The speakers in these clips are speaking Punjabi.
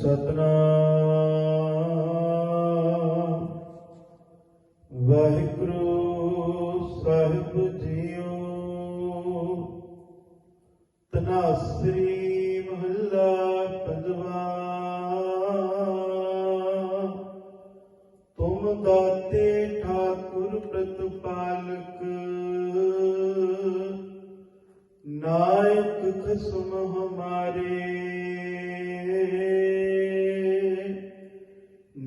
ਸਤਨਾਮ। ਵਾਹਿਗੁਰੂ ਸਾਹਿਬ ਜੀਓ। ਤਨਾਸਰੀ ਮਹੱਲਾ ਪੰਜਵਾ। ਤੁਮ ਦਾਤੇ ਠਾਕੁਰ ਪ੍ਰਤਪਾਲਕ। ਨਾਇਕ ਖਸਮ ਹਮਾਰੇ।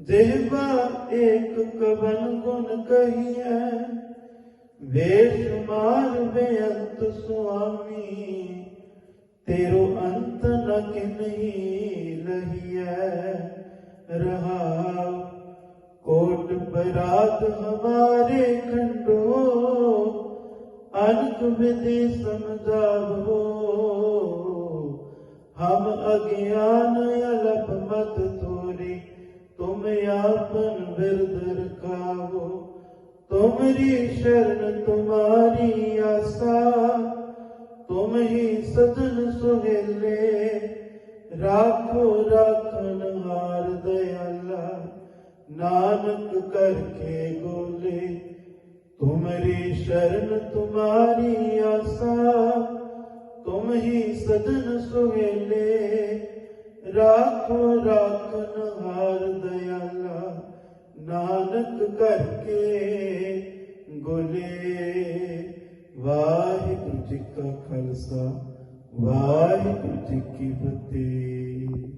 ਜਿਹਵਾ ਏਕ ਕਵਨ ਗੁਣ ਕਹੀਐ ਬੇਸ਼ੁਮਾਰ ਬੇਅੰਤ ਸੁਆਮੀ, ਤੇਰੋ ਅੰਤ ਨ ਕਿਨਹੀ ਲਹੀਐ। ਰਹਾਉ ਕੋਟ ਬਰਾਤ ਹਮਾਰੇ ਖੰਡੋ, ਅਨਕ ਵਿਧि ਸਮਝਾਵੋ। ਹਮ ਅਗਿਆਨ ਅਲਪ ਮਤ ਤੋਰੀ ਤੁਮ ਆਪਨ ਬਿਰਦ ਰਖਾਵੋ। ਤੁਮਰੀ ਸ਼ਰਨ ਤੁਮਾਰੀ ਆਸਾ। ਤੁਮ ਹੀ ਸਜਨ ਸੁਹੇਲੇ। ਰਾਖੋ ਰਾਖਨ ਹਾਰ ਦਇਆਲਾ ਨਾਨਕ ਕਰਕੇ ਗੋਲੇ। ਤੁਮਰੀ ਸ਼ਰਨ ਤੁਮਾਰੀ ਆਸਾ। ਤੁਮ ਹੀ ਸਜਨ ਸੁਹੇਲੇ। ਰਾਖੋ ਰਾਖਨ ਹਾਰ ਨਾਨਕ ਕਰਕੇ ਗੋਲੇ ਵਾਹਿਗੁਰੂ ਜੀ ਕਾ ਖਾਲਸਾ ਵਾਹਿਗੁਰੂ ਜੀ ਕੀ ਫਤਿਹ।